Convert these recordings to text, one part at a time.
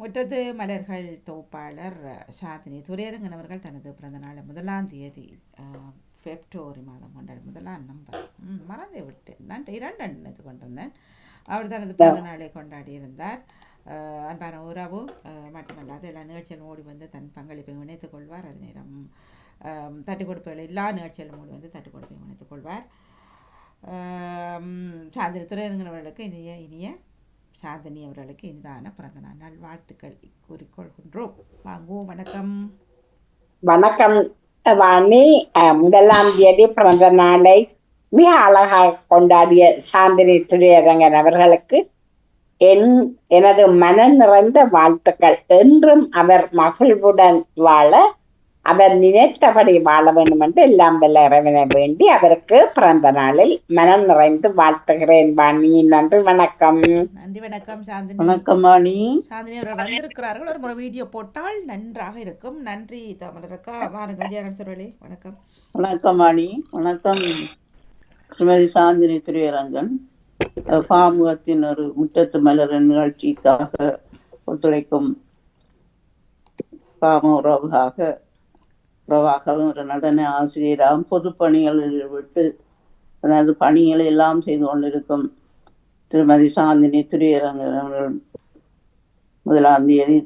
முற்றத்து மலர்கள் தொகுப்பாளர் சாந்தினி துரையரங்கன் அவர்கள் தனது பிறந்த நாள் முதலாம் தேதி அஹ், பிப்ரவரி மாதம் கொண்டாடி முதலாம் நம்பர். மறந்தே விட்டேன். நான் இரண்டு எண்ணத்து கொண்டிருந்தேன். அவர் தனது பிறந்த நாளை கொண்டாடி இருந்தார் அன்பான உறவு மட்டுமல்லாது எல்லா நிகழ்ச்சியிலும் ஓடி வந்து தன் பங்களிப்பை இணைத்துக் கொள்வார். அது நேரம் அஹ், தட்டுக் கொடுப்புகள் எல்லா நிகழ்ச்சியிலும் ஓடி வந்து தட்டுக் கொடுப்பை இணைத்துக் கொள்வார். துரையரங்கன் அவர்களுக்கு இனிய இனிய சாந்தினி அவர்களுக்கு இனிதான பிறந்த நாள். வாழ்த்துக்கள் கூறிக்கொள்கின்றோம் வாங்குவோம். வணக்கம். வணக்கம். வாணி அஹ், முதலாம் தேதி பிறந்த நாளை மிக அழகாக கொண்டாடிய சாந்தினி துரையரங்கன் அவர்களுக்கு என் எனது மனம் நிறைந்த வாழ்த்துக்கள். என்றும் அவர் மகிழ்வுடன் வாழ அவர் நினைத்தபடி வாழ வேண்டும் என்று எல்லாம் வல்ல இறைவனை வேண்டி அவருக்கு பிறந்த நாளில் மனம் நிறைந்து வாழ்த்துகிறேன் வாணி. நன்றி வணக்கம். நன்றி வணக்கம் சாந்தினி. வணக்கம் வாணி. சாந்தினி அவர்கள் வந்திருக்கிறார்கள். ஒரு முறை வீடியோ போட்டால் நன்றாக இருக்கும். நன்றி தமிழருக்கா? வாருங்கள் சொல்வழி வணக்கம். வணக்கம் வாணி. வணக்கம் ஸ்ரீமதி சாந்தினி துரையரங்கன். பாமுகத்தின் ஒரு முற்றத்து மலர் நிகழ்ச்சிக்காக ஒத்துழைக்கும் பாம உறவாக உறவாகவும் ஒரு நடன ஆசிரியராகவும் பொது பணிகளில் விட்டு அதாவது பணிகளை எல்லாம் செய்து கொண்டிருக்கும் திருமதி சாந்தினி துரையரங்கன் அவர்கள் முதலாம் தேதி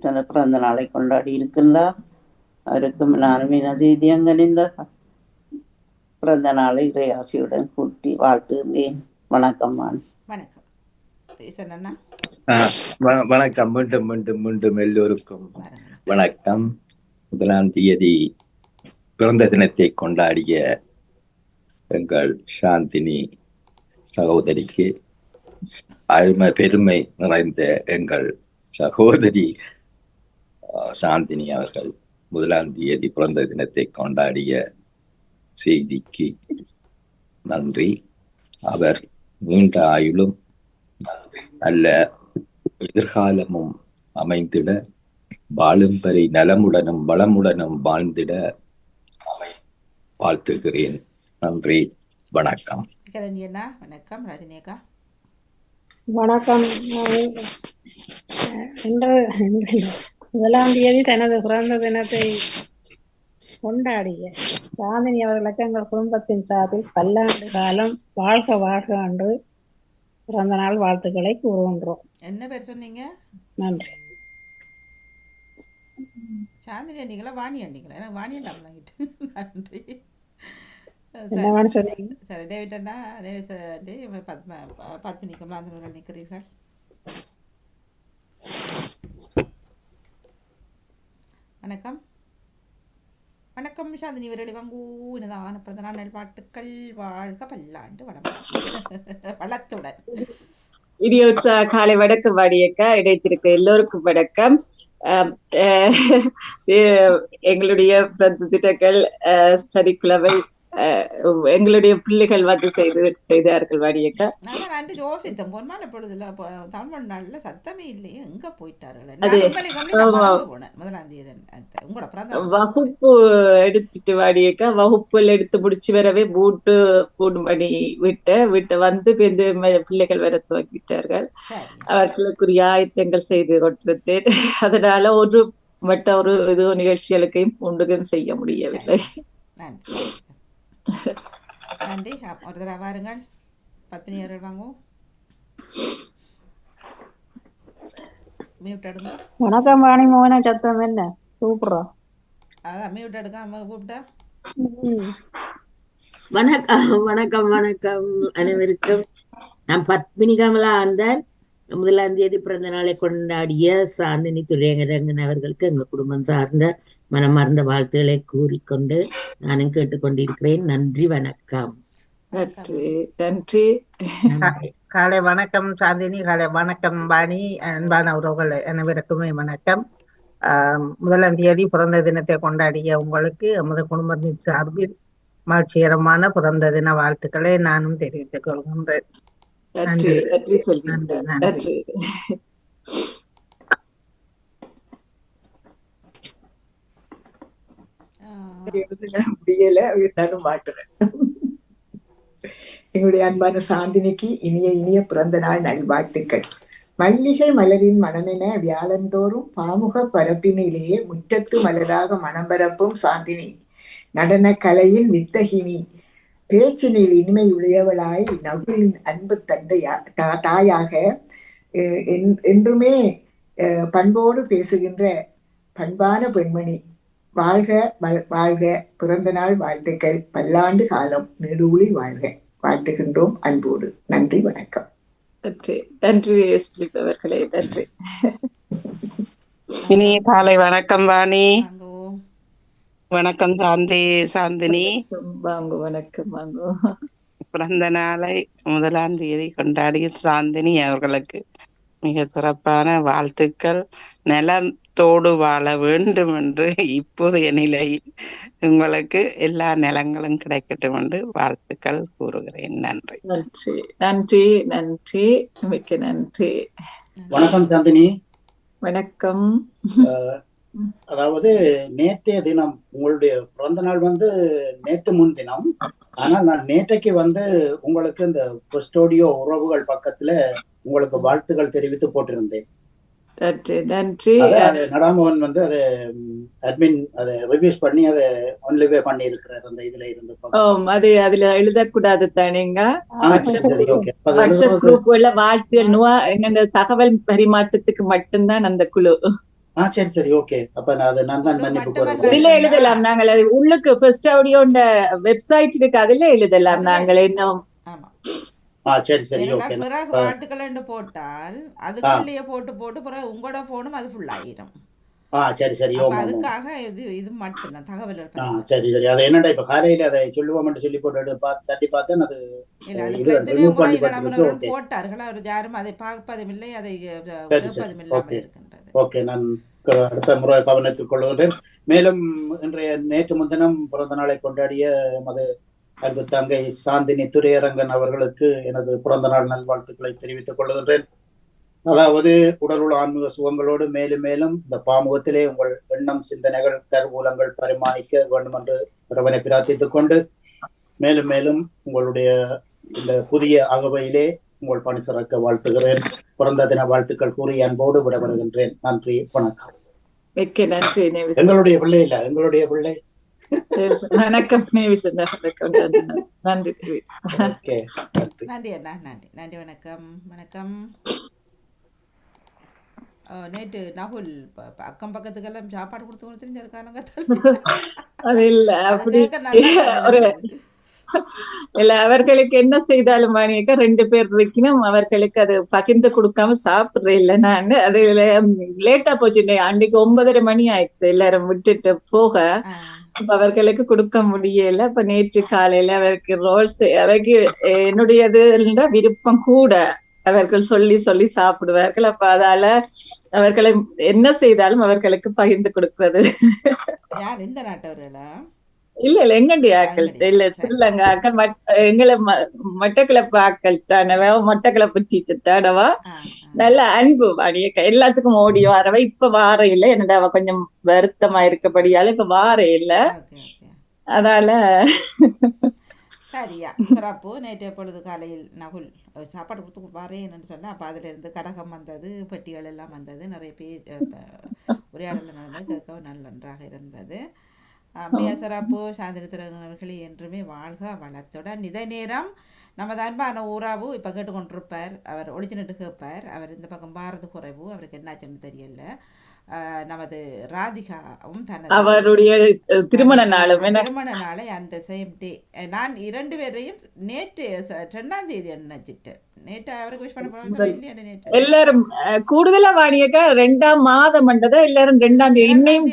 தனது பிறந்த நாளை கொண்டாடி இருக்கின்றார். அவருக்கும் நானும் எனது இதயங்கனிந்த பிறந்த நாளை இறையாசியுடன் கூட்டி வாழ்த்துகிறேன். வணக்கம் வாணி வணக்கம். வணக்கம். மீண்டும் மீண்டும் மீண்டும் எல்லோருக்கும் வணக்கம். முதலாம் தேதி பிறந்த தினத்தை கொண்டாடிய எங்கள் சாந்தினி சகோதரிக்கு அருமை பெருமை நிறைந்த எங்கள் சகோதரி சாந்தினி அவர்கள் முதலாம் தேதி பிறந்த தினத்தை கொண்டாடிய செய்திக்கு நன்றி. அவர் நீண்ட ஆயுளும் நல்ல எதிர்காலமும் அமைந்திட வாழும் வரை நலமுடனும் வளமுடனும் வாழ்ந்திட வாழ்த்துகிறேன். நன்றி. வணக்கம். கிரணி அண்ணா வணக்கம். ரஜினி அக்கா வணக்கம் முதலாம் தேதி தனது பிறந்த தினத்தை கொண்டாடிய சாந்தினி அவர்களுக்கு எங்கள் குடும்பத்தின் சார்பில் பல்லாண்டு காலம் வாழ்க வாழ்க என்று பிறந்த நாள் வாழ்த்துக்களை கூறுகின்றோம். என்ன பேர் சொன்னீங்க? நன்றி. சாந்தினி அண்டிங்களா வாணி அண்டிங்களா எனக்கு வாணி அண்டாமலாங்கிட்டு நன்றி. சரி சரி டேவிட் அண்ணா டேவிட் ஆண்டி பத்ம பத்மினி கமலாந்தன் அவர்கள் நிற்கிறீர்கள். வணக்கம். வணக்கம் சாந்தினி விரலி வாங்கூ இனதான பிறந்த நாள் நல்வாழ்த்துக்கள். வாழ்க பல்லாண்டு வளம் வளத்துடன். இடிய உற்சாக காலை வணக்கம் வாடியக்கா இணைத்திருக்க எல்லோருக்கும் வணக்கம். அஹ், அஹ், எங்களுடைய பிறந்த திட்டங்கள் அஹ், சனிக்கிழமை எங்களுடைய பிள்ளைகள் வந்து செய்து செய்தார்கள் வாடியக்கா. நான் நன்றி யோசித்தேன் பொன்மாலை பொழுதுல இப்போ தமிழ் நாளில் சத்தமே இல்லையே. எங்க போயிட்டார்கள். வகுப்பு எடுத்துட்டு வாடியக்கா. வகுப்புல எடுத்து முடிச்சு வரவே மூட்டு மூணு மணி விட்டு விட்டு வந்து பிந்து ம- பிள்ளைகள் வர துவங்கிட்டார்கள். அவர்களுக்குரிய ஆயத்தங்கள் செய்து கொண்டிருந்தேன். அதனால ஒரு மற்ற ஒரு இது நிகழ்ச்சிகளுக்கையும் ஒன்றுக்கும் செய்ய முடியவில்லை. நன்றி. நன்றி ஒரு தடவை வாருங்கள் பத்மினி அவர்கள் வாங்குவோம் மியூட் எடுங்க வணக்கம் வாணி மோகன சத்தம் என்ன சூப்பரா அதான் மியூட் எடுக்க அம்மா கூப்பிட்டா. வணக்கம் வணக்கம் வணக்கம் அனைவருக்கும் நான் பத்மினி கமலா ஆண்டான் முதலாம் தேதி பிறந்த நாளை கொண்டாடிய சாந்தினி துரையரங்கன் அவர்களுக்கு எங்கள் குடும்பம் சார்ந்த மனமார்ந்த வாழ்த்துக்களை கூறிக்கொண்டு நானும் கேட்டுக்கொண்டிருக்கிறேன். நன்றி வணக்கம். நன்றி நன்றி. காலை வணக்கம் சாந்தினி. காலை வணக்கம் வாணி அன்பான உறவுகள் அனைவருக்குமே வணக்கம். முதலாம் தேதி பிறந்த தினத்தை கொண்டாடிய உங்களுக்கு எமது குடும்பத்தின் சார்பில் மகிழ்ச்சிகரமான பிறந்த தின வாழ்த்துக்களை நானும் தெரிவித்துக் கொள்கின்றேன். நன்றி. நன்றி. நன்றி முடியல நானும் மாட்டுறேன் எங்களுடைய அன்பான சாந்தினிக்கு இனிய இனிய பிறந்த நாள் நல்வாழ்த்துக்கள். மல்லிகை மலரின் மனமென வியாழந்தோறும் பாமுக பரப்பினிலேயே முற்றத்து மலராக மனம் பரப்பும் சாந்தினி. நடன கலையின் வித்தகினி. பேச்சினில் இனிமை உடையவளாய் நகுலின் அன்பு தந்தையா தா- தாயாக அஹ், என்- என்றுமே அஹ், பண்போடு பேசுகின்ற பண்பான பெண்மணி. வாழ்க வாழ்க பிறந்த நாள் வாழ்த்துக்கள். பல்லாண்டு காலம் நெடுவுளி வாழ்க. வாழ்த்துகின்றோம் அன்போடு. நன்றி வணக்கம். நன்றி. நன்றி எஸ்பிலிப் அவர்களே. நன்றி. இனிய காலை வணக்கம் வாணி. வணக்கம் சாந்தி சாந்தினி. வாங்க வணக்கம் வாங்க. பிறந்த நாளை முதலாம் தேதி கொண்டாடிய சாந்தினி அவர்களுக்கு. மிக சிறப்பான வாழ்த்துக்கள். நலத்தோடு வாழ வேண்டும் என்று இப்போதைய நிலையில் உங்களுக்கு எல்லா நலங்களும் கிடைக்கட்டும் என்று வாழ்த்துக்கள் கூறுகிறேன். நன்றி. நன்றி. நன்றி. நன்றி. மிக்க நன்றி. வணக்கம் சாந்தினி. வணக்கம். அதாவது நேற்றைய தினம் உங்களுடைய பிறந்த நாள் வந்து நேற்று முன்தினம் ஆனா நான் நேற்றைக்கு வந்து உங்களுக்கு இந்த ஸ்டூடியோ உறவுகள் பக்கத்துல உங்களுக்கு வாழ்த்துக்கள் தெரிவித்து போட்டிருந்தேன். நன்றி நன்றி. நடாமோகன் வந்து அதை அட்மின் அதை ரிவ்யூஸ் பண்ணி அதை ஒன்லிவே பண்ணி இருக்கிறார் அந்த இதுல இருந்து. ஓ அது அதுல எழுதக்கூடாது தானேங்க வாட்ஸ்அப் குரூப் உள்ள வாழ்த்து என்னோட தகவல் பரிமாற்றத்துக்கு மட்டும்தான் அந்த குழு? ஆ சரி சரி ஓகே. அப்ப நான் அதை நான் தான் மன்னிப்பு இதுல எழுதலாம் நாங்கள். அது உள்ளுக்கு ஃபர்ஸ்ட் ஆடியோன்ற வெப்சைட் இருக்கு அதுல எழுதலாம் நாங்கள். இன்னும் சரி சரி ஓகே பிறகு வாழ்த்துக்கள்னு போட்டால் அதுக்குள்ளேயே போட்டு போட்டு பிறகு உங்களோட போனும் அது ஃபுல் ஆயிரும். ஆ சரி சரி அதுக்காக இது இது மட்டும்தான் தகவல்கள் ஆ பரிமாற்றம். சரி சரி. அது என்னடா இப்ப காலையில அதை சொல்லுவோம்னு சொல்லி போட்டு பார்த்து தட்டி பார்த்தேன் அது இல்ல போட்டார்கள் அவர் யாரும் அதை பார்ப்பதும் இல்லை அதை கேட்பதும் இல்லாமல் இருக்கின்றது. ஓகே நான் அடுத்த முறை கவனத்தில் கொள்ளுகின்றேன் மேலும் இன்றைய நேற்று முன்தினம் பிறந்த நாளை கொண்டாடிய எமது அன்பு தங்கை சாந்தினி துரையரங்கன் அவர்களுக்கு எனது பிறந்த நாள் நல்வாழ்த்துக்களை தெரிவித்துக் கொள்கின்றேன். அதாவது உடலுள்ள ஆன்மீக சுகங்களோடு மேலும் மேலும் இந்த பாமுகத்திலே உங்கள் எண்ணம் சிந்தனைகள் கருவூலங்கள் பரிமாணிக்க வேண்டும் என்று இறைவனை பிரார்த்தித்துக் கொண்டு மேலும் மேலும் உங்களுடைய இந்த புதிய அகவையிலே உங்கள் பணி சிறக்க வாழ்த்துகிறேன். பிறந்த தின வாழ்த்துக்கள் கூறி அன்போடு விட வருகின்றேன் நன்றி வணக்கம் எங்களுடைய பிள்ளை இல்ல எங்களுடைய பிள்ளை. வணக்கம் வணக்கம் நன்றி நன்றி அண்ணா நன்றி நன்றி வணக்கம் வணக்கம் நேற்று நகுல் அக்கம் பக்கத்துக்கெல்லாம் சாப்பாடு கொடுத்து கொடுத்து தெரிஞ்சிருக்கானுங்க அது இல்ல அப்படி ஒரு இல்ல அவர்களுக்கு என்ன செய்தாலும் மாணிக்க ரெண்டு பேர் இருக்கணும் அவர்களுக்கு அது பகிர்ந்து கொடுக்காம சாப்பிடுறேன் இல்ல நான் அது லேட்டா போச்சு அன்னைக்கு ஒன்பதரை மணி ஆயிடுச்சு எல்லாரும் விட்டுட்டு போக அப்ப அவர்களுக்கு கொடுக்க முடியல. இப்ப நேற்று காலையில அவருக்கு ரோல்ஸ் அவருக்கு என்னுடையது விருப்பம் கூட அவர்கள் சொல்லி சொல்லி சாப்பிடுவார்கள். அப்ப அதால அவர்களை என்ன செய்தாலும் அவர்களுக்கு பகிர்ந்து கொடுக்கிறது. யார் இந்த நாட்டவர்களா? இல்ல இல்ல எங்கண்டி ஆக்கள்? இல்ல ஸ்ரீலங்கா ஆக்கள் எங்களை ம- மட்டக்களப்பு ஆக்கள் தானவா? மட்டக்களப்பு டீச்சர் தானவா? நல்ல அன்பு அடிய எல்லாத்துக்கும் ஓடி வாரவ. இப்ப வார இல்ல. என்னடா அவ கொஞ்சம் வருத்தமா இருக்கபடியால இப்ப வார இல்ல. அதால சரியா. சிறப்பு நேற்றைய பொழுது காலையில் நகுல் சாப்பாடு கொடுத்து வரேன்னு சொன்னேன் அப்போ அதிலிருந்து கடகம் வந்தது பெட்டிகள் எல்லாம் வந்தது. நிறைய பேர் ப- உரையாடல் நடந்தது கேட்கவும் நல்ல நன்றாக இருந்தது. சிறப்பு சாந்தினி திறனவர்களே என்றுமே வாழ்க வளத்துடன். இதே நேரம் நமது அன்பான உறாவு இப்போ கேட்டுக்கொண்டிருப்பார். அவர் ஒளிச்சுனிட்டு கேட்பார். அவர் இந்த பக்கம் பாரத குறைவு. அவருக்கு என்னாச்சுன்னு தெரியல. நமது ராதிகாவும் தனது அவருடைய திருமண நாளும் திருமண நாளை அந்த சேம் டே நான் இரண்டு பேரையும் நேற்று ரெண்டாம் தேதி நினைச்சிட்டேன் நேற்று அவருக்கு விஷ் பண்ண எல்லாரும் கூடுதலா வாணியக்கா ரெண்டாம் மாதம் மண்டதா எல்லாரும் ரெண்டாம் தேதி இன்னையும்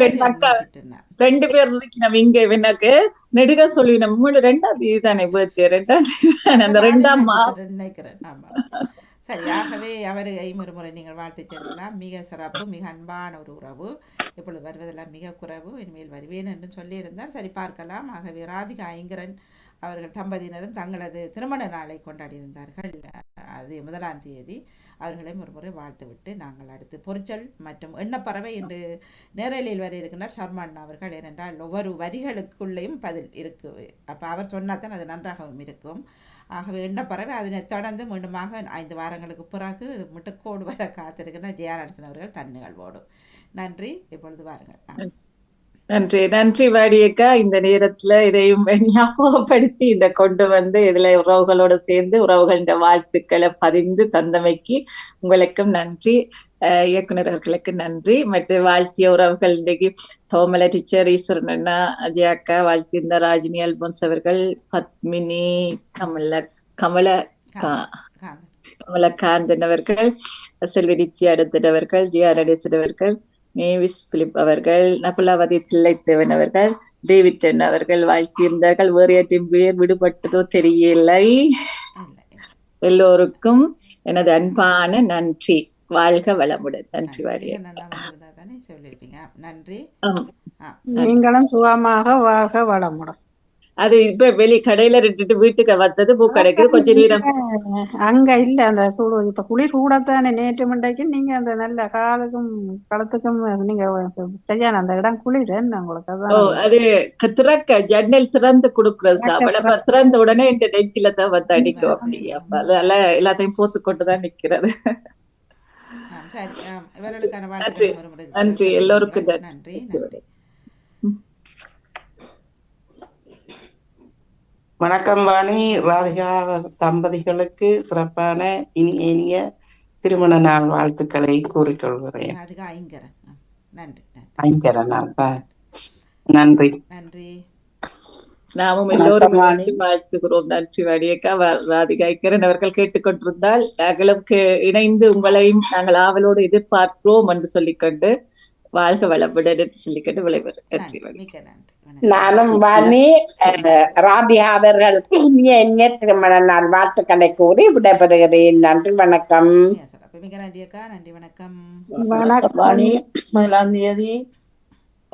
ரெண்டு பேர் இருக்கணும் இங்க எனக்கு. நெடுக சொல்லி நம்ம ரெண்டாம் தேதி தானே பர்த்டே ரெண்டாம் தேதி தானே அந்த ரெண்டாம் மாதம் நினைக்கிறேன் சரி ஆகவே அவரை ஒரு முறை நீங்கள் வாழ்த்து செல்லலாம் மிக சிறப்பு மிக அன்பான ஒரு உறவு. இப்பொழுது வருவதெல்லாம் மிக குறைவு. இனிமேல் வருவேன் என்று சொல்லியிருந்தார். சரி பார்க்கலாம். ஆகவே ராதிகா ஐங்கரன் அவர்கள் தம்பதியினரும் தங்களது திருமண நாளை கொண்டாடியிருந்தார்கள். அது முதலாம் தேதி. அவர்களையும் ஒரு முறை வாழ்த்துவிட்டு நாங்கள் அடுத்து பொறிச்சல் மற்றும் எண்ணப்பறவை என்று நேரலையில் வர இருக்கின்றார் சர்மான் அவர்கள். ஏனென்றால் ஒவ்வொரு வரிகளுக்குள்ளேயும் பதில் இருக்கு. அப்போ அவர் சொன்னால் தான் அது நன்றாகவும் இருக்கும். ஆகவே என்ன பறவை அதனை தொடர்ந்து மீண்டுமாக ஐந்து வாரங்களுக்கு பிறகு முட்டுக்கோடு வர காத்திருக்கின்ற ஜெயானரசன் அவர்கள் தன் நிகழ்வோடும் நன்றி. இப்பொழுது வாருங்கள். நன்றி. நன்றி வாடியக்கா. இந்த நேரத்துல இதையும் ஞாபகப்படுத்தி இந்த கொண்டு வந்து இதுல உறவுகளோட சேர்ந்து உறவுகளின் வாழ்த்துக்களை பதிந்து தந்தமைக்கு உங்களுக்கும் நன்றி. இயக்குனர் அவர்களுக்கு நன்றி மற்றும் வாழ்த்திய உறவுகள் இன்றைக்கு தோமல டீச்சர் ஈஸ்வரன் அண்ணா அஜய் அக்கா வாழ்த்தியிருந்த ராஜினி அல்போன்ஸ் அவர்கள் பத்மினி கமல கமல கமலகாந்தன் அவர்கள் செல்வி நித்யா அடுத்தன் அவர்கள் ஜி ஆர் நடேசன் அவர்கள் நேவிஸ் பிலிப் அவர்கள் நகுலாவதி தில்லைத்தேவன் அவர்கள் டேவிட்டன் அவர்கள் வாழ்த்தியிருந்தார்கள் வேறு யாற்றும் பேர் விடுபட்டதோ தெரியலை எல்லோருக்கும் எனது அன்பான நன்றி வாழ்க வளமுடன். நன்றி நன்றி. நீங்களும் சுகமாக வாழ்க வளமுடன். அது இப்ப வெளி கடையில விட்டுட்டு வீட்டுக்கு வந்தது பூ கிடைக்குது கொஞ்ச நேரம். அங்க இல்ல அந்த குளு- இப்ப குளிர் கூடத்தானே நேற்று மண்டைக்கு. நீங்க அந்த நல்ல காதுக்கும் களத்துக்கும் நீங்க சரியான அந்த இடம் குளிர் என்ன உங்களுக்கு ஓ அது க- திறக்க ஜன்னல் திறந்து கொடுக்குறது சாப்பாடு. திறந்த உடனே இந்த நெஞ்சில தான் வந்து அடிக்கும். அப்படி அப்ப அதெல்லாம் எல்லாத்தையும் போத்து கொண்டுதான் நிக்கிறது. சரி இவர்களுக்கான நன்றி வாழ்த்துக்களை நன்றி எல்லோருக்கும். நன்றி வணக்கம் வாணி ராதிகா தம்பதிகளுக்கு சிறப்பான இனிய இனிய திருமண நாள் வாழ்த்துக்களை கூறிக்கொள்கிறேன் அதுக்கு ஐங்கரன் நன்றி நன்றி ஐங்கர நாள் ஆ. நன்றி நன்றி நாமும் எல்லோரும் வாழ்த்துகிறோம். நன்றி வாடியக்கா வ- ராதிகா இக்கரன் அவர்கள் கேட்டுக்கொண்டிருந்தால் நாங்களும் கே- இணைந்து உங்களையும் நாங்கள் ஆவலோடு எதிர்பார்க்கிறோம் என்று சொல்லிக்கொண்டு வாழ்க வளமுடன் என்று சொல்லிக்கொண்டு விளைவர் நன்றி நானும் வாணி அஹ், ராபியா அவர்களுக்கு இனிய இனிய திருமண நாள் வாழ்த்துக்களை கூறி விடைபெறுகிறேன். நன்றி வணக்கம். மிக நன்றி அக்கா. நன்றி வணக்கம். வணக்கம் வாணி முதலாம் தேதி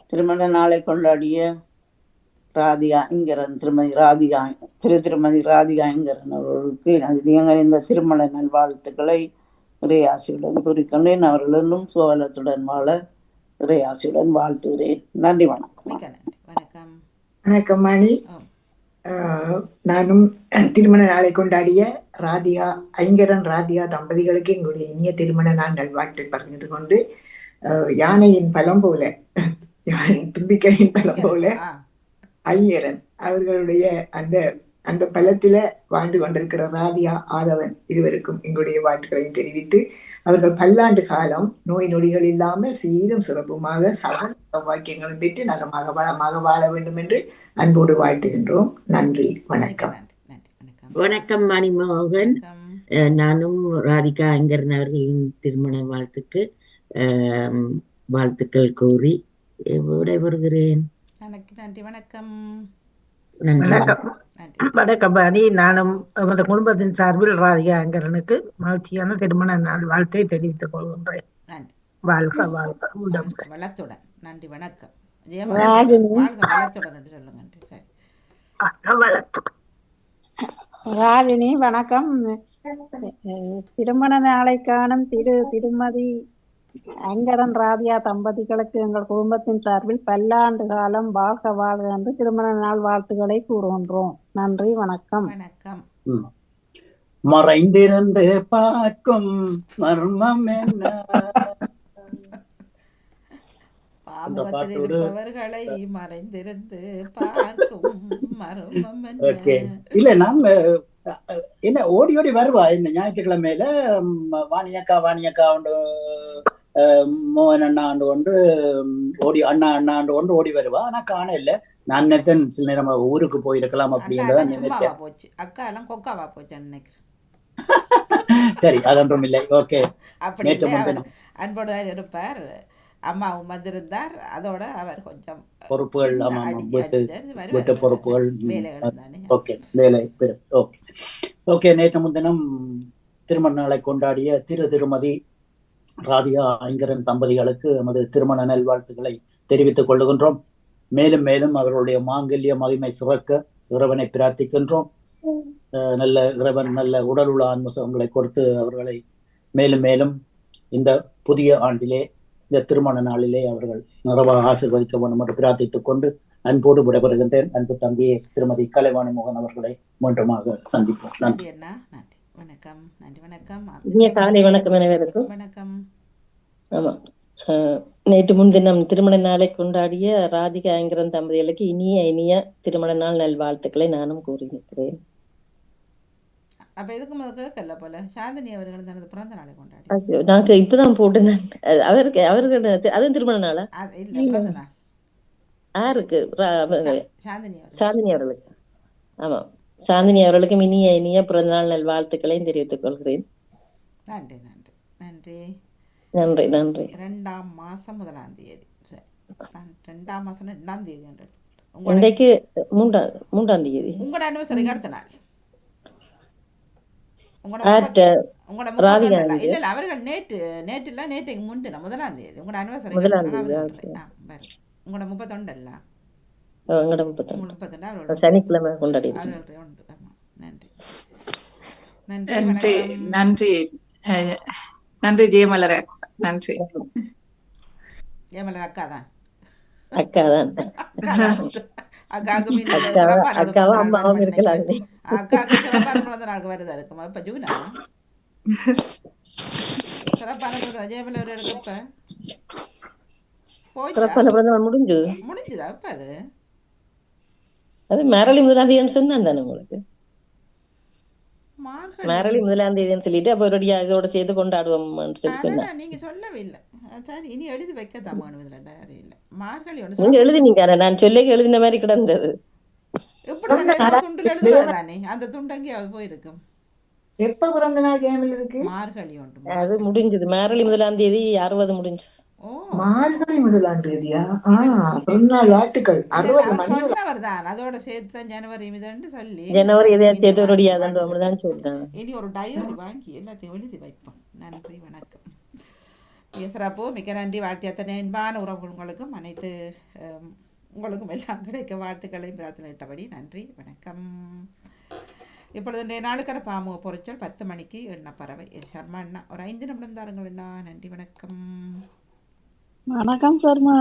திருமண நாளை கொண்டாடிய ராதிகா இங்கரன் திருமதி ராதிகா திரு திருமதி ராதிகா இங்கரன் அவர்களுக்கு எனது தியங்கறிந்த திருமண நல்வாழ்த்துக்களை இறையாசியுடன் கூறிக்கொண்டேன். அவர்கள் இன்னும் சுவலத்துடன் வாழ இறையாசியுடன் வாழ்த்துகிறேன். நன்றி வணக்கம். வணக்கம். வணக்கம் மணி. நானும் திருமண நாளை கொண்டாடிய ராதிகா ஐங்கரன் ராதிகா தம்பதிகளுக்கு எங்களுடைய இனிய திருமண நாள் நல்வாழ்த்தை பகிர்ந்து கொண்டு யானையின் பலம் போல யானை தும்பிக்கையின் பலம் போல ஐயரன் அவர்களுடைய அந்த அந்த பலத்தில வாழ்ந்து கொண்டிருக்கிற ராதியா ஆதவன் இருவருக்கும் எங்களுடைய வாழ்த்துக்களையும் தெரிவித்து அவர்கள் பல்லாண்டு காலம் நோய் நொடிகள் இல்லாமல் சீரும் சிறப்புமாக சகல சௌபாக்கியங்களும் பெற்று நலமாக வளமாக வாழ வேண்டும் என்று அன்போடு வாழ்த்துகின்றோம். நன்றி வணக்கம். வணக்கம் மணிமோகன். நானும் ராதிகா ஐங்கரன் அவர்களின் திருமண வாழ்த்துக்கு வாழ்த்துக்கள் கூறி விடைபெறுகிறேன். நன்றி வணக்கம். நன்றி வணக்கம். நன்றி. வணக்கம் பாணி நானும் எமது குடும்பத்தின் சார்பில் ராதிகா அங்கரனுக்கு மகிழ்ச்சியான திருமண நாள் வாழ்த்தை தெரிவித்துக் கொள்கின்றேன். நன்றி. வாழ்க வாழ்க வளத்துடன். நன்றி வணக்கம். ராஜினி. வணக்கம். திருமண நாளை காணும் திரு திருமதி. அங்கரன் ராதியா தம்பதிகளுக்கு எங்கள் குடும்பத்தின் சார்பில் பல்லாண்டு காலம் வாழ்க வாழ்க என்று திருமண நாள் வாழ்த்துக்களை கூறுகின்றோம். நன்றி வணக்கம். வணக்கம். மறைந்திருந்து பார்க்கும் மர்மம் என்ன? மறைந்திருந்து பார்க்கும் மர்மம் இல்ல அஹ், என்ன ஓடி ஓடி வருவா. என்ன ஞாயிற்றுக்கிழமையில வாணியக்கா வாணியக்கா உண்டு மோகன் அண்ணா ஆண்டு கொண்டு ம், ஓடி அண்ணா அண்ணா ஆண்டு கொண்டு ஓடி வருவா. ஆனா காண இல்ல நான் நினைத்தேன் சில நேரம் ஊருக்கு போயிருக்கலாம் சும்மாவா நினைத்தேன். போச்சு. அக்கா எல்லாம் கொக்காவா போச்சுன்னு நினைக்கிறேன். சரி அதொன்றும் இல்லை. ஓகே. அப்படி அன்போடு தான் இருப்பார். அம்மாவும் வந்திருந்தார். அதோட அவர் கொஞ்சம் பொறுப்புகள் வீட்டு பொறுப்புகள் ஓகே வேலை ஓகே. ஓகே நேற்று முன்தினம் திருமண நாளை கொண்டாடிய திரு திருமதி ராதிகா ஐங்கரன் தம்பதிகளுக்கு நமது திருமண நல்வாழ்த்துக்களை தெரிவித்துக் கொள்ளுகின்றோம். மேலும் மேலும் அவர்களுடைய மாங்கல்ய மகிமை சிறக்க இறைவனை பிரார்த்திக்கின்றோம். நல்ல இறைவன் நல்ல உடல் உள்ள ஆன்மசங்களை கொடுத்து அவர்களை மேலும் மேலும் இந்த புதிய ஆண்டிலே இந்த திருமண நாளிலே அவர்கள் நிறைவாக ஆசீர்வதிக்க வேண்டும் என்று பிரார்த்தித்துக் கொண்டு அன்போடு விடைபெறுகின்றேன். அன்பு தம்பி திருமதி கலைவாணி மோகன் அவர்களை மீண்டுமாக சந்திப்போம். நன்றி. வணக்கம். நன்றி. வணக்கம். இனிய காலை வணக்கம் அனைவருக்கும். வணக்கம். ஆமா. நேற்று முன்தினம் திருமண நாளை கொண்டாடிய ராதிகா ஐங்கரன் தம்பதிகளுக்கு இனிய இனிய திருமண நாள் நல்வாழ்த்துக்களை நானும் கூறியிருக்கிறேன். அப்ப எதுக்கு முதல் கேட்கல போல சாந்தினி அவர்கள் தனது பிறந்த நாளை கொண்டாடி நாங்க இப்பதான் போட்டேன் அவருக்கு அவருக்கு அதுவும் திருமண நாளா இல்ல யாருக்கு சாந்தினி அவர்கள் சாந்தினி அவர்களுக்கு ஆமா சாந்தினி அவர்களுக்கும் இனிய இனிய பிறந்த நாள் நல்வாழ்த்துக்களையும் தெரிவித்துக் கொள்கிறேன் நன்றி நன்றி நன்றி நன்றி நன்றி ரெண்டாம் மாசம் முதலாம் தேதி நான் ரெண்டாம் மாசம் ரெண்டாம் தேதி என்று மூன்றாம் மூன்றாம் தேதி உங்களோட அனிவர்சரிக்கு அடுத்த நாள் உங்களோட ஆர்ட் முப்பத்- உங்களோட ராதிகா முப்பத்தொண்டு வந்து இல்ல இல்ல அவர்கள் நேற்று நேற்று இல்ல நேற்றுக்கு முந்தின முதலாம் தேதி உங்களோட அனிவர்சரி உங்களோட முப்பத்தொண்டு இல்ல உங்களோட முப்பத்தொண்டு சனிக்கிழமை கொண்டாடி ஆமா நன்றி நன்றி நன்றி நன்றி ஜெயமலர நன்றி அக்கா தான் அக்கா தான் அக்காவுக்கும் இந்த அக்காவா சிறப்பான ஒரு அக்காவா பிறந்த நாள் அம்மாவும் இருக்கலாம் அக்காவுக்கு சிறப்பான பிறந்த நாளுக்கு வருதா இருக்குமா இப்ப ஜூனா சிறப்பான பிறந்த நாள் ஜெயமலர் எடுக்க இப்ப போயிட்டா சிறப்பான பிறந்த நாள் முடிஞ்சு முடிஞ்சுதா இப்ப அது அது மேரளி முதலாம் தேதின்னு சொன்னேன் தானே உங்களுக்கு மேரளி முதலாம் தேதின்னு சொல்லிட்டு அப்ப ஒரு இதோட சேர்த்து கொண்டாடுவோம்னு சொல்லி சொன்னேன் நீங்க சொல்லவே இல்லை சரி இனி எழுதி இதுல டைரி இல்ல மார்கழி ஒன்று நீங்க எழுதினீங்க நான் சொல்லி எழுதின மாதிரி கிடந்தது. இப்படி தானே? துண்டுல அந்த துண்டு அங்கேயாவது போயிருக்கும். எப்ப பிறந்த நாள் கேமில் இருக்கு? மார்கழி ஒன்று அது முடிஞ்சது. மேரளி முதலாம் தேதி அறுபது முடிஞ்சு. ஓ. மார்கழி முதலாம் தேதியா? பிறந்தநாள் வாழ்த்துக்கள். அறுபது மணி தான். அதோட சேர்த்து தான் ஜனவரி சொல்லி. ஜனவரி இதை இனி சேர்த்து ஒரு சொல்றேன் இனி டயரி வாங்கி எல்லாத்தையும் எழுதி வைப்போம். நன்றி வணக்கம். மிக சிறப்பு மிக்க நன்றி. வாழ்த்தி அத்தனை அன்பான உறவு உங்களுக்கும் அனைத்து உங்களுக்கும் எல்லாம் கிடைக்க வாழ்த்துக்களையும் பிரார்த்தனையிட்டபடி நன்றி வணக்கம். இப்பொழுது இன்றைய நாளுக்கான பாமுக பொறிச்சல் பத்து மணிக்கு எண்ண பறவை. சர்மா அண்ணா ஒரு ஐந்து நிமிடம் தாருங்கள் அண்ணா. நன்றி வணக்கம். வணக்கம் சர்மா